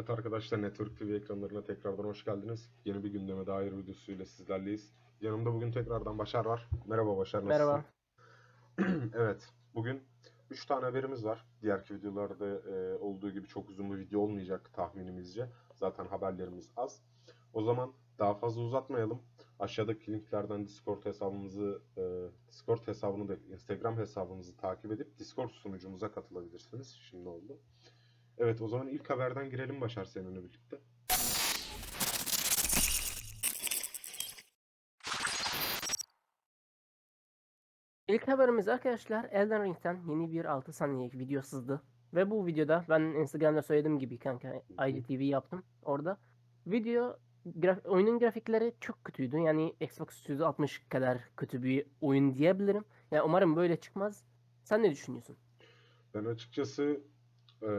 Evet arkadaşlar Network TV ekranlarına tekrardan hoş geldiniz. Yeni bir gündeme dair videosuyla sizlerleyiz. Yanımda bugün tekrardan Başar var. Merhaba Başar nasılsın? Merhaba. evet bugün 3 tane haberimiz var. Diğerki videolarda e, olduğu gibi çok uzun bir video olmayacak tahminimizce. Zaten haberlerimiz az. O zaman daha fazla uzatmayalım. Aşağıdaki linklerden Discord hesabımızı, e, Discord hesabını da Instagram hesabımızı takip edip Discord sunucumuza katılabilirsiniz. Şimdi oldu. Evet o zaman ilk haberden girelim Başar seninle birlikte. İlk haberimiz arkadaşlar Elden Ring'den yeni bir 6 saniyelik video sızdı. Ve bu videoda ben Instagram'da söylediğim gibi kanka IGTV yaptım orada. Video graf- oyunun grafikleri çok kötüydü. Yani Xbox 360 kadar kötü bir oyun diyebilirim. Yani umarım böyle çıkmaz. Sen ne düşünüyorsun? Ben açıkçası e,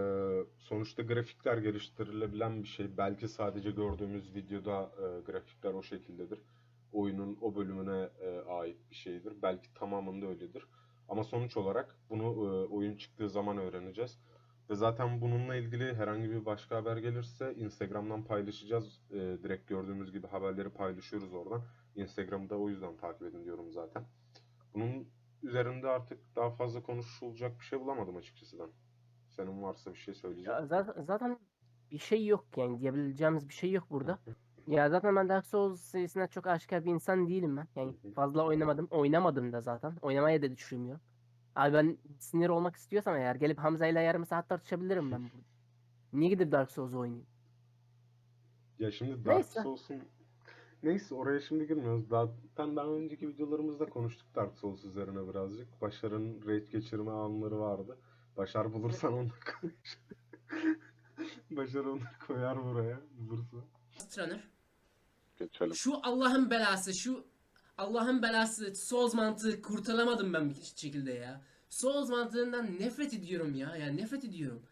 sonuçta grafikler geliştirilebilen bir şey. Belki sadece gördüğümüz videoda e, grafikler o şekildedir. Oyunun o bölümüne e, ait bir şeydir. Belki tamamında öyledir. Ama sonuç olarak bunu e, oyun çıktığı zaman öğreneceğiz. Ve zaten bununla ilgili herhangi bir başka haber gelirse Instagram'dan paylaşacağız. E, direkt gördüğümüz gibi haberleri paylaşıyoruz oradan. Instagram'da o yüzden takip edin diyorum zaten. Bunun üzerinde artık daha fazla konuşulacak bir şey bulamadım açıkçası ben. Senin varsa bir şey söyleyeceğim. Ya zaten, zaten bir şey yok yani diyebileceğimiz bir şey yok burada. Ya zaten ben Dark Souls serisine çok aşikar bir insan değilim ben. Yani fazla oynamadım. Oynamadım da zaten. Oynamaya da düşünmüyorum. Abi ben sinir olmak istiyorsam eğer gelip Hamza ile yarım saat tartışabilirim ben burada. Niye gidip Dark Souls oynayayım? Ya şimdi Dark Neyse. Souls'un Neyse oraya şimdi girmiyoruz. Daha, ben daha önceki videolarımızda konuştuk Dark Souls üzerine birazcık. Başar'ın rage geçirme anları vardı. Başar bulursan onu koy. Başar onu koyar buraya bulursa. Astroner. Geçelim. Şu Allah'ın belası, şu Allah'ın belası Souls mantığı kurtaramadım ben bir şekilde ya. Souls mantığından nefret ediyorum ya. Ya nefret ediyorum.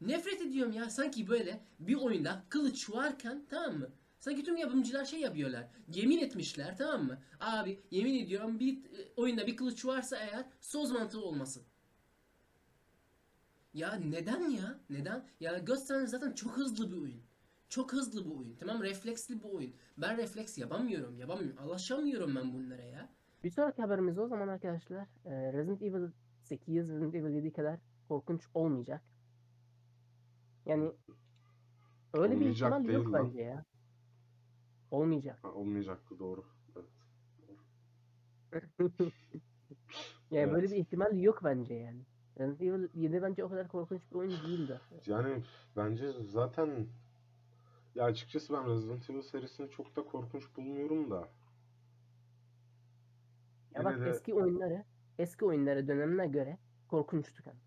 Nefret ediyorum ya. Sanki böyle bir oyunda kılıç varken tamam mı? Sanki tüm yapımcılar şey yapıyorlar. Yemin etmişler tamam mı? Abi yemin ediyorum bir e, oyunda bir kılıç varsa eğer Souls mantığı olmasın. Ya neden ya? Neden? Ya Ghost zaten çok hızlı bir oyun. Çok hızlı bu oyun. Tamam refleksli bu oyun. Ben refleks yapamıyorum. Yapamıyorum. Alışamıyorum ben bunlara ya. Bir sonraki haberimiz o zaman arkadaşlar. e, Resident Evil 8, Resident Evil 7 kadar korkunç olmayacak. Yani öyle bir Olmayacak ihtimal yok lan. bence ya. Olmayacak. Ha, olmayacaktı doğru. Evet. Yani böyle Evet. bir ihtimal yok bence yani. Resident Evil 7 bence o kadar korkunç bir oyun değildi. Yani bence zaten ya açıkçası ben Resident Evil serisini çok da korkunç bulmuyorum da. Ya bak de- eski oyunları, eski oyunları dönemine göre korkunçtu kanka.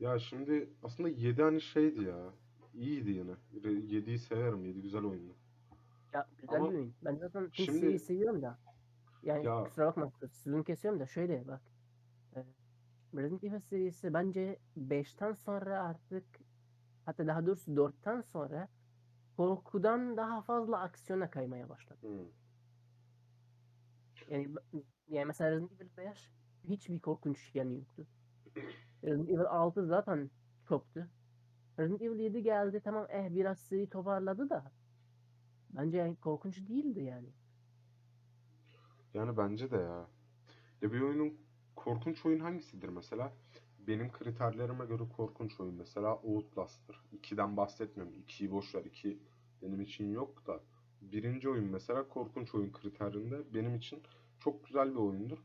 Ya şimdi aslında 7 hani şeydi ya. İyiydi yine. 7'yi severim. 7 güzel oyundu. Ya güzel Ama bir oyun. Ben zaten tüm şimdi- seviyorum da. Yani Ya- kusura bakma sözünü kesiyorum da şöyle bak. Resident Evil serisi bence 5'ten sonra artık hatta daha doğrusu 4'ten sonra korkudan daha fazla aksiyona kaymaya başladı. Hı. Yani, yani mesela Resident Evil 5 hiçbir korkunç yanı yoktu. Resident Evil 6 zaten çoktu. Resident Evil 7 geldi tamam eh biraz seri toparladı da bence yani korkunç değildi yani. Yani bence de ya. Ya bir oyunun korkunç oyun hangisidir mesela? Benim kriterlerime göre korkunç oyun mesela Outlast'tır. 2'den bahsetmiyorum. 2'yi boş ver. 2 benim için yok da. Birinci oyun mesela korkunç oyun kriterinde benim için çok güzel bir oyundur.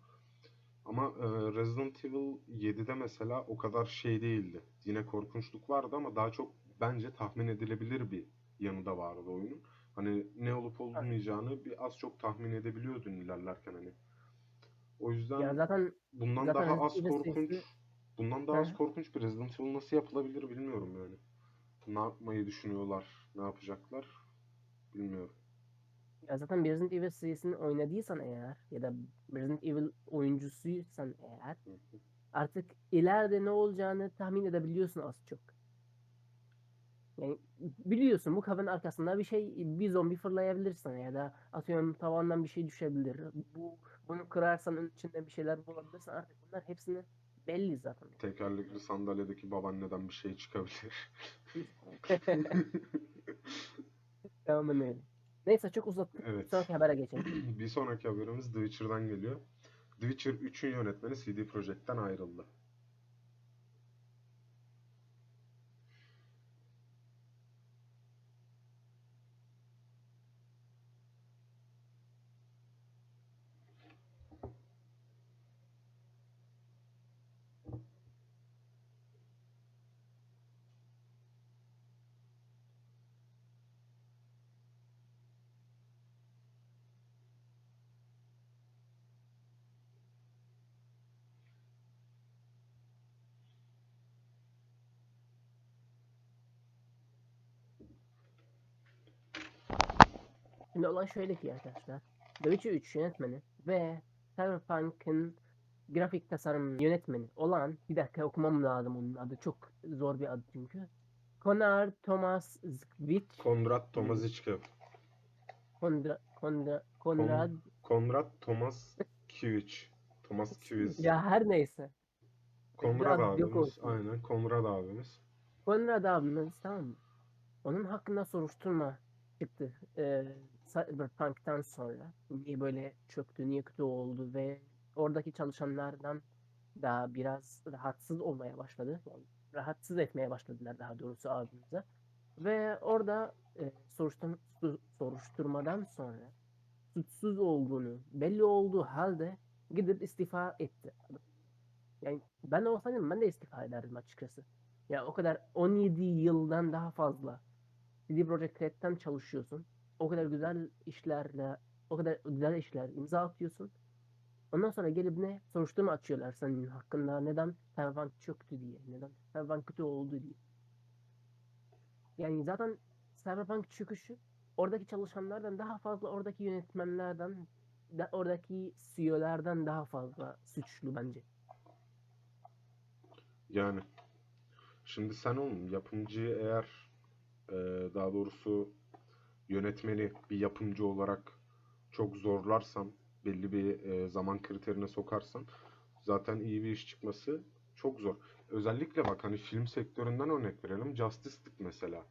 Ama e, Resident Evil 7'de mesela o kadar şey değildi. Yine korkunçluk vardı ama daha çok bence tahmin edilebilir bir yanı da vardı oyunun. Hani ne olup olmayacağını bir az çok tahmin edebiliyordun ilerlerken hani. O yüzden Ya zaten bundan zaten daha az korkunç serisi- bundan daha az korkunç bir Resident Evil nasıl yapılabilir bilmiyorum yani. Ne yapmayı düşünüyorlar, ne yapacaklar bilmiyorum. ya zaten Resident Evil serisini oynadıysan eğer ya da Resident Evil oyuncusuysan eğer artık ileride ne olacağını tahmin edebiliyorsun az çok. Yani biliyorsun bu kabın arkasında bir şey bir zombi fırlayabilirsin ya da atıyorum tavandan bir şey düşebilir. Bu bunu kırarsan içinde bir şeyler bulabilirsin. Artık bunlar hepsini Belli zaten. Tekerlekli sandalyedeki babaanneden bir şey çıkabilir. Tamamen öyle. Neyse çok uzattık. Evet. Sonraki habere geçelim. Bir sonraki haberimiz The Witcher'dan geliyor. The Witcher 3'ün yönetmeni CD Projekt'ten ayrıldı. Şimdi olay şöyle ki arkadaşlar. The Witcher 3 yönetmeni ve Cyberpunk'ın grafik tasarım yönetmeni olan bir dakika okumam lazım onun adı çok zor bir adı çünkü. Konar Thomas Zwick Konrad Tomazicki. Kondra, Kondra, Konrad Konrad Tomas Kivic. Tomas Kivic. ya her neyse. Konrad biraz abimiz. Aynen Konrad abimiz. Konrad abimiz tamam mı? Onun hakkında soruşturma çıktı. Ee, Cyberpunk'tan sonra. Niye böyle çöktü, niye kötü oldu ve oradaki çalışanlardan da biraz rahatsız olmaya başladı. Yani rahatsız etmeye başladılar daha doğrusu abimize. Ve orada e, soruşturma, soruşturmadan sonra suçsuz olduğunu belli olduğu halde gidip istifa etti. Yani ben olsaydım ben de istifa ederdim açıkçası. Ya o kadar 17 yıldan daha fazla CD Projekt Red'den çalışıyorsun. O kadar güzel işlerle, o kadar güzel işler imza atıyorsun. Ondan sonra gelip ne soruşturma açıyorlar senin hakkında. Neden Cyberpunk çöktü diye. Neden Cyberpunk kötü oldu diye. Yani zaten Cyberpunk çöküşü oradaki çalışanlardan daha fazla oradaki yönetmenlerden da, oradaki CEO'lardan daha fazla suçlu bence. Yani şimdi sen oğlum yapımcıyı eğer e, daha doğrusu yönetmeni bir yapımcı olarak çok zorlarsan belli bir e, zaman kriterine sokarsan zaten iyi bir iş çıkması çok zor. Özellikle bak hani film sektöründen örnek verelim. Justice League mesela.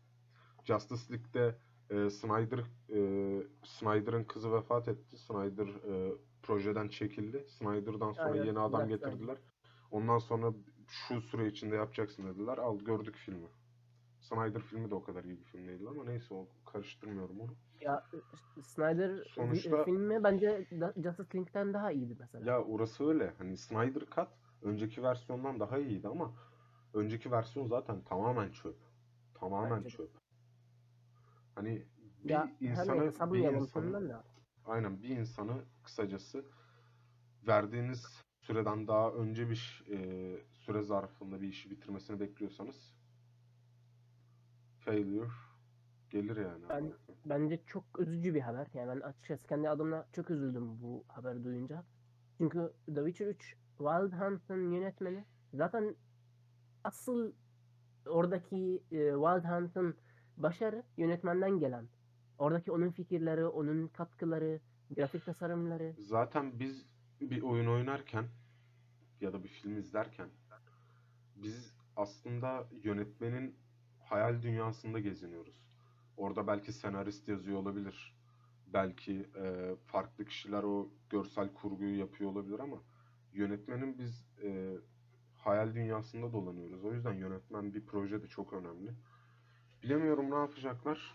Justice League'de e, Snyder e, Snyder'ın kızı vefat etti. Snyder e, projeden çekildi. Snyder'dan sonra Aynen, yeni adam getirdiler. Ondan sonra şu süre içinde yapacaksın dediler. Al gördük filmi. Snyder filmi de o kadar iyi bir film değildi ama neyse o karıştırmıyorum onu. Ya Snyder Sonuçta- filmi bence Justice League'den daha iyiydi mesela. Ya orası öyle. Hani Snyder Cut önceki versiyondan daha iyiydi ama önceki versiyon zaten tamamen çöp. Tamamen Bence çöp. Hani bir ya insanı bir insanı aynen bir insanı kısacası verdiğiniz süreden daha önce bir e, süre zarfında bir işi bitirmesini bekliyorsanız failure gelir yani. Ben- Bence çok üzücü bir haber. Yani ben açıkçası kendi adımla çok üzüldüm bu haberi duyunca. Çünkü The Witcher 3 Wild Hunt'ın yönetmeni zaten asıl oradaki e, Wild Hunt'ın başarı yönetmenden gelen. Oradaki onun fikirleri, onun katkıları, grafik tasarımları. Zaten biz bir oyun oynarken ya da bir film izlerken biz aslında yönetmenin hayal dünyasında geziniyoruz. Orada belki senarist yazıyor olabilir. Belki e, farklı kişiler o görsel kurguyu yapıyor olabilir ama yönetmenin biz e, hayal dünyasında dolanıyoruz. O yüzden yönetmen bir projede çok önemli. Bilemiyorum ne yapacaklar.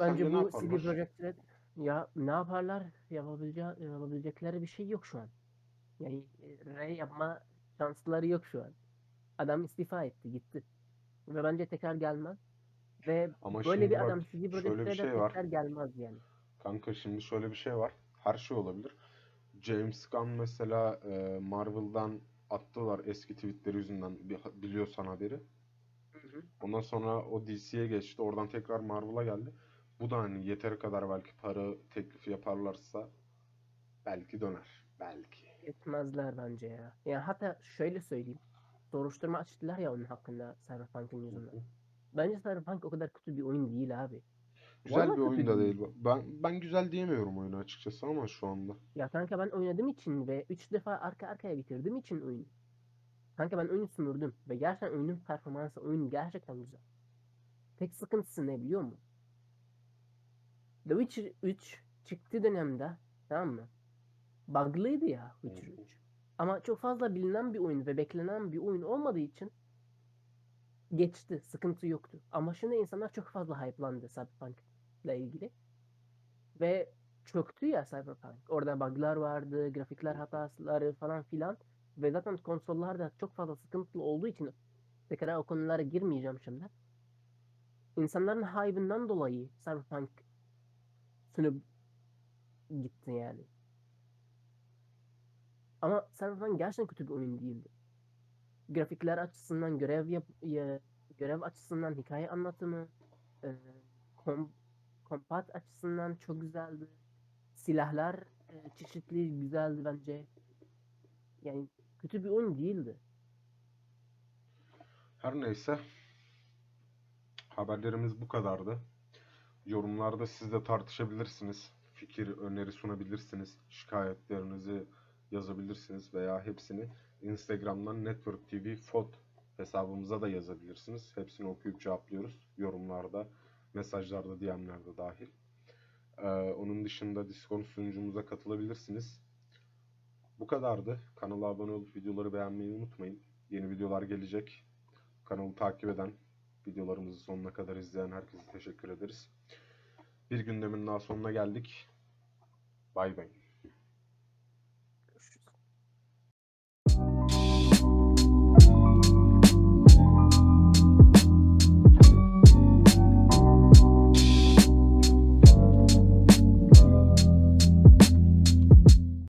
Bence Sence bu CD? Projekt Red ya ne yaparlar yapabilece yapabilecekleri bir şey yok şu an. Yani e, Ray yapma şansları yok şu an. Adam istifa etti gitti. Ve bence tekrar gelmez. Ve Ama böyle bir bak, adam Projekt şöyle bir şey var. tekrar gelmez yani. Kanka şimdi şöyle bir şey var. Her şey olabilir. James Gunn mesela e, Marvel'dan attılar eski tweetleri yüzünden biliyorsan haberi. Ondan sonra o DC'ye geçti. Oradan tekrar Marvel'a geldi. Bu da hani yeteri kadar belki para teklifi yaparlarsa belki döner. Belki. Etmezler bence ya. Yani hatta şöyle söyleyeyim. Soruşturma açtılar ya onun hakkında Cyberpunk'ın yüzünden. Bence Cyberpunk o kadar kötü bir oyun değil abi. Güzel Vallahi bir oyun da değil. Ben ben güzel diyemiyorum oyunu açıkçası ama şu anda. Ya kanka ben oynadığım için ve 3 defa arka arkaya bitirdiğim için oyunu. Kanka ben oyunu sömürdüm ve gerçekten oyunun performansı oyun gerçekten güzel. Tek sıkıntısı ne biliyor musun? The Witcher 3 çıktığı dönemde tamam mı? Bug'lıydı ya Witcher Hı hı. 3. Ama çok fazla bilinen bir oyun ve beklenen bir oyun olmadığı için geçti. Sıkıntı yoktu. Ama şimdi insanlar çok fazla hype'landı Cyberpunk ile ilgili. Ve çöktü ya Cyberpunk. Orada bug'lar vardı, grafikler hataları falan filan. Ve zaten konsollarda çok fazla sıkıntılı olduğu için tekrar o konulara girmeyeceğim şimdi. İnsanların hype'ından dolayı Cyberpunk sönüp gitti yani. Ama Cyberpunk gerçekten kötü bir oyun değildi. Grafikler açısından, görev yap ya- görev açısından, hikaye anlatımı, e, kom kompat açısından çok güzeldi. Silahlar e, çeşitli, güzeldi bence. Yani kötü bir oyun değildi. Her neyse. Haberlerimiz bu kadardı. Yorumlarda siz de tartışabilirsiniz. Fikir, öneri sunabilirsiniz. Şikayetlerinizi yazabilirsiniz veya hepsini Instagram'dan Network TV Fot hesabımıza da yazabilirsiniz. Hepsini okuyup cevaplıyoruz. Yorumlarda, mesajlarda, DM'lerde dahil. Ee, onun dışında Discord sunucumuza katılabilirsiniz. Bu kadardı. Kanala abone olup videoları beğenmeyi unutmayın. Yeni videolar gelecek. Kanalı takip eden, videolarımızı sonuna kadar izleyen herkese teşekkür ederiz. Bir gündemin daha sonuna geldik. Bay bay. Thank you.